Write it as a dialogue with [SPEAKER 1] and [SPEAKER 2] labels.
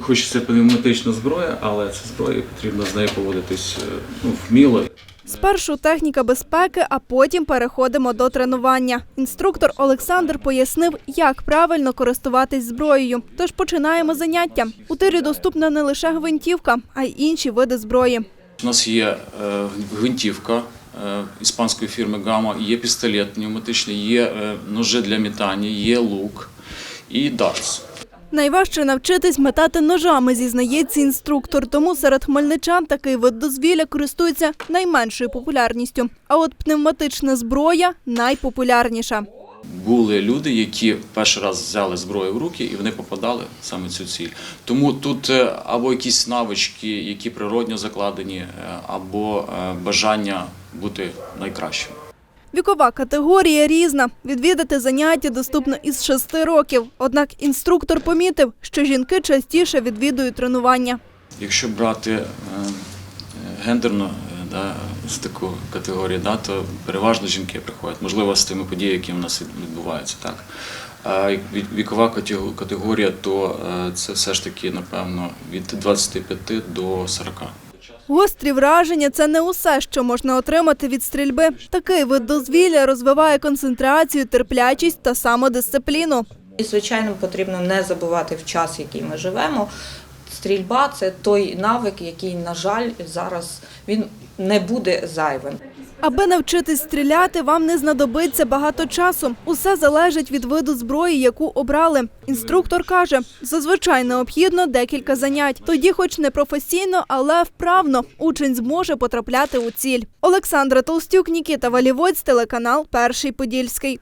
[SPEAKER 1] Хоч це пневматична зброя, але це зброя, потрібно з нею поводитись е, ну, вміло.
[SPEAKER 2] Спершу техніка безпеки, а потім переходимо до тренування. Інструктор Олександр пояснив, як правильно користуватись зброєю. Тож починаємо заняття. У тирі доступна не лише гвинтівка, а й інші види зброї.
[SPEAKER 1] У нас є е, гвинтівка е, іспанської фірми Гама, є пістолет пневматичний, є ножи для мітання, є лук і дартс.
[SPEAKER 2] Найважче навчитись метати ножами, зізнається інструктор. Тому серед хмельничан такий вид дозвілля користується найменшою популярністю. А от пневматична зброя найпопулярніша.
[SPEAKER 1] Були люди, які перший раз взяли зброю в руки і вони попадали саме в цю ціль. Тому тут е, або якісь навички, які природньо закладені, е, або е, бажання бути найкращим.
[SPEAKER 2] Вікова категорія різна. Відвідати заняття доступно із 6 років. Однак інструктор помітив, що жінки частіше відвідують тренування.
[SPEAKER 1] Якщо брати е, гендерно е, да, з такої категорії, да, то переважно жінки приходять, можливо, з тими подіями, які у нас відбуваються. Так. А вікова категорія, то е, це все ж таки, напевно, від 25 до 40.
[SPEAKER 2] Гострі враження це не усе, що можна отримати від стрільби. Такий вид дозвілля розвиває концентрацію, терплячість та самодисципліну.
[SPEAKER 3] Звичайно, потрібно не забувати в час, який ми живемо. Стрільба це той навик, який, на жаль, зараз він не буде зайвим.
[SPEAKER 2] Аби навчитись стріляти, вам не знадобиться багато часу. Усе залежить від виду зброї, яку обрали. Інструктор каже, зазвичай необхідно декілька занять. Тоді, хоч не професійно, але вправно, учень зможе потрапляти у ціль. Олександра Толстюк, Нікіта Валівоць, телеканал Перший Подільський.